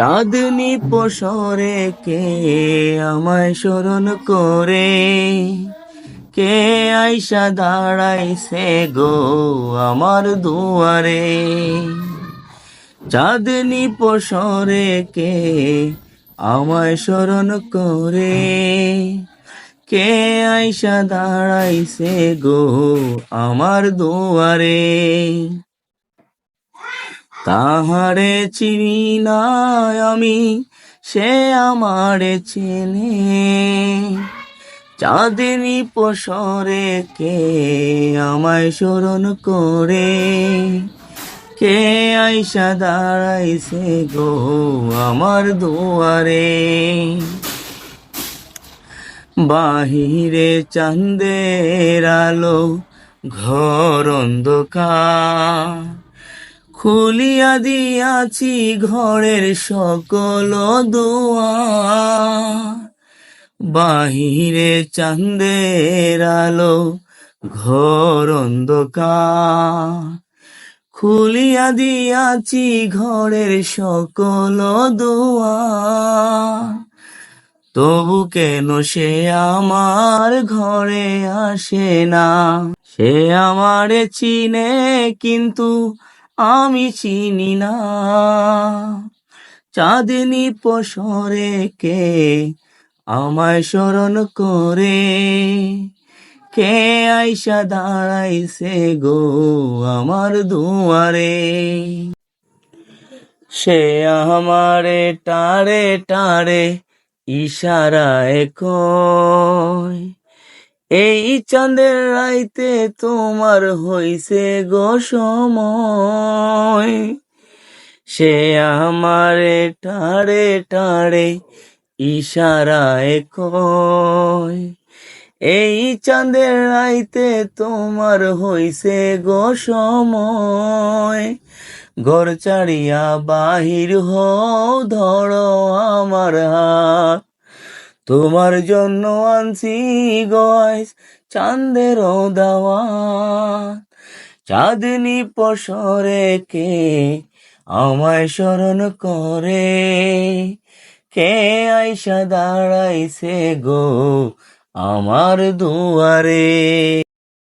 চাঁদনি পসরে কে আমায় স্মরণ করে? কে আইসা দাঁড়াইছে গো আমার দুয়ারে? চাঁদনি পসরে কে আমায় স্মরণ করে? কে আইসা দাঁড়াইছে গো আমার দুয়ারে? তাহারে চিনি আমি, সে আমারে চেনে। চাঁদিনী পসরে কে আমায় স্মরণ করে? কে আইসা দাঁড়াইছে গো আমার দুয়ারে? বাহিরে চাঁদের আলো ঘর অন্ধকার। খুলিয়া দিয়াছি ঘরের সকল দুয়ার। বাহিরে চাঁদের আলো, ঘর অন্ধকার। খুলিয়া দিয়াছি ঘরের সকল দুয়ার। তবু কেন সে আমার ঘরে আসে না? সে আমারে চিনে, কিন্তু আমি চিনি না। চাঁদিনী পসরে কে আমায় স্মরণ করে? কে আইসা দাঁড়াইছে গো আমার দুয়ারে? সে আমারে টারে টারে ইশারায় কয়। এই চাঁদের রাইতে তোমার হইছে গো সময়। সে আমারে টারে টারে ইশারায় কয়। এই চাঁদের রাইতে তোমার হইছে গো সময়। ঘর চাড়িয়া বাহির হও, ধরো আমার হাত। তোমার জন্য আনছি গয়স চাঁদের দাওয়া চাঁদনি পশরে কে আমায় স্মরণ করে? কে আইসা দাঁড়াইছে গো আমার দুয়ারে?